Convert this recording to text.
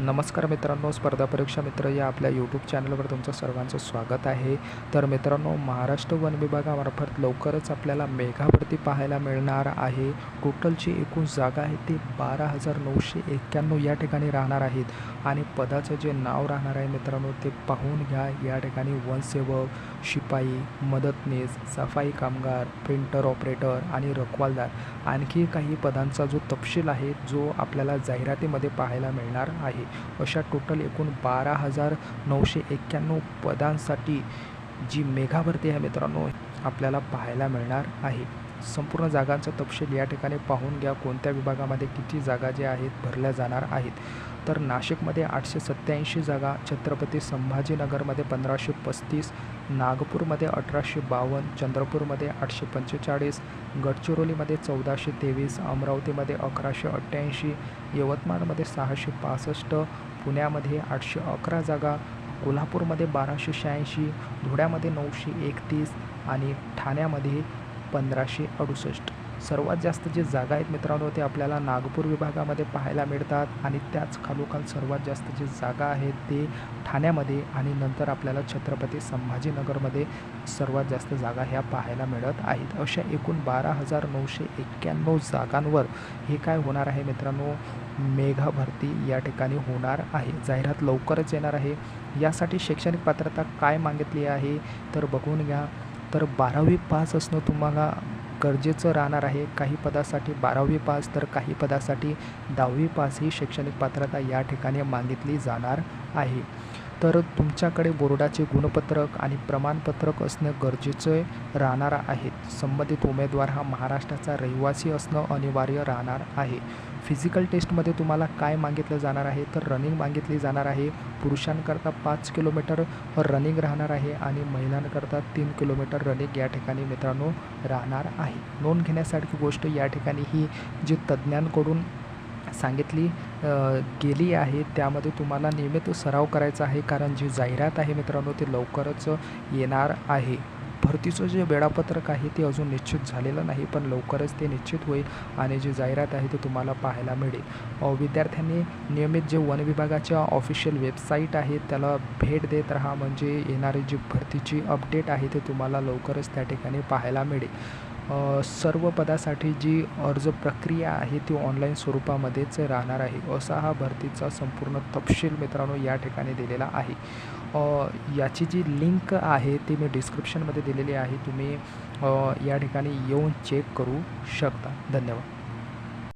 नमस्कार मित्रांनो स्पर्धा परीक्षा मित्र या आपल्या यूट्यूब चॅनलवर तुमचं सर्वांचं स्वागत आहे. तर मित्रांनो महाराष्ट्र वन विभागामार्फत लवकरच आपल्याला मेघा भरती पाहायला मिळणार आहे. टोटलची एकूण जागा आहे ती बारा हजार नऊशे एक्क्याण्णव या ठिकाणी राहणार आहेत. आणि पदाचं जे नाव राहणार आहे मित्रांनो ते पाहून घ्या. या ठिकाणी वनसेवक शिपाई मदतनीस सफाई कामगार प्रिंटर ऑपरेटर आणि रखवालदार आणखी काही पदांचा जो तपशील आहे जो आपल्याला जाहिरातीमध्ये पाहायला मिळणार आहे. अशा टोटल एकूण बारा हजार नऊशे एक्क्याण्णव पदांसाठी जी मेघा भरती आहे मित्रांनो आपल्याला पाहायला मिळणार आहे. संपूर्ण जागांचा तपशील या ठिकाणी पाहून घ्या. कोणत्या विभागामध्ये किती जागा ज्या आहेत भरल्या जाणार आहेत? तर नाशिकमध्ये आठशे सत्त्याऐंशी जागा छत्रपती संभाजीनगरमध्ये पंधराशे पस्तीस नागपूरमध्ये अठराशे बावन्न चंद्रपूरमध्ये आठशे पंचेचाळीस गडचिरोलीमध्ये चौदाशे तेवीस अमरावतीमध्ये अकराशे अठ्ठ्याऐंशी यवतमाळमध्ये सहाशे पासष्ट पुण्यामध्ये आठशे अकरा जागा कोल्हापूरमध्ये बाराशे शहाऐंशी धुळ्यामध्ये नऊशे एकतीस आणि ठाण्यामध्ये पंधराशे अडुसष्ट. सर्वात जास्त जे जागा आहेत मित्रांनो ते आपल्याला नागपूर विभागामध्ये पाहायला मिळतात आणि त्याच खालोखाल सर्वात जास्त जे जागा आहेत ते ठाण्यामध्ये आणि नंतर आपल्याला छत्रपती संभाजीनगरमध्ये सर्वात जास्त जागा ह्या पाहायला मिळत आहेत. अशा एकूण बारा हजार नऊशे एक्क्याण्णव जागांवर हे काय होणार आहे मित्रांनो? मेघा भरती या ठिकाणी होणार आहे. जाहिरात लवकरच येणार आहे. यासाठी शैक्षणिक पात्रता काय मागितली आहे? तर बघून घ्या. तर बारावी पास असणं तुम्हाला गरजेचं राहणार आहे. काही पदासाठी बारावी पास तर काही पदासाठी दहावी पास ही शैक्षणिक पात्रता या ठिकाणी मागितली जाणार आहे. तर तुमच्याकडे बोर्डाचे गुणपत्रक आणि प्रमाणपत्रक असणं गरजेचं राहणार आहे. संबंधित उमेदवार हा महाराष्ट्राचा रहिवासी असणं अनिवार्य राहणार आहे. फिजिकल टेस्टमध्ये तुम्हाला काय मागितलं जाणार आहे? तर रनिंग मागितली जाणार आहे. पुरुषांकरता पाच किलोमीटर रनिंग राहणार आहे आणि महिलांकरता तीन किलोमीटर रनिंग या ठिकाणी मित्रांनो राहणार आहे. नोंद घेण्यासारखी गोष्ट या ठिकाणी ही जी तज्ज्ञांकडून सांगितली गेली आहे. त्यामध्ये तुम्हाला नियमित सराव करायचा आहे. कारण जी जाहिरात आहे मित्रांनो ती लवकरच येणार आहे. भरतीचं जे वेळापत्रक आहे ते अजून निश्चित झालेलं नाही पण लवकरच ते निश्चित होईल आणि जी जाहिरात आहे ती तुम्हाला पाहायला मिळेल. विद्यार्थ्यांनी नियमित जे वन विभागाच्या ऑफिशियल वेबसाईट आहे त्याला भेट देत राहा. म्हणजे येणारी जी भरतीची अपडेट आहे ते तुम्हाला लवकरच त्या ठिकाणी पाहायला मिळेल. सर्व पदासाठी जी अर्ज प्रक्रिया आहे ती ऑनलाईन स्वरूपामध्येच राहणार आहे. असा हा भरतीचा संपूर्ण तपशील मित्रांनो या ठिकाणी दिलेला आहे. याची जी लिंक आहे ती मी डिस्क्रिप्शनमध्ये दिलेली आहे. तुम्ही या ठिकाणी येऊन चेक करू शकता. धन्यवाद.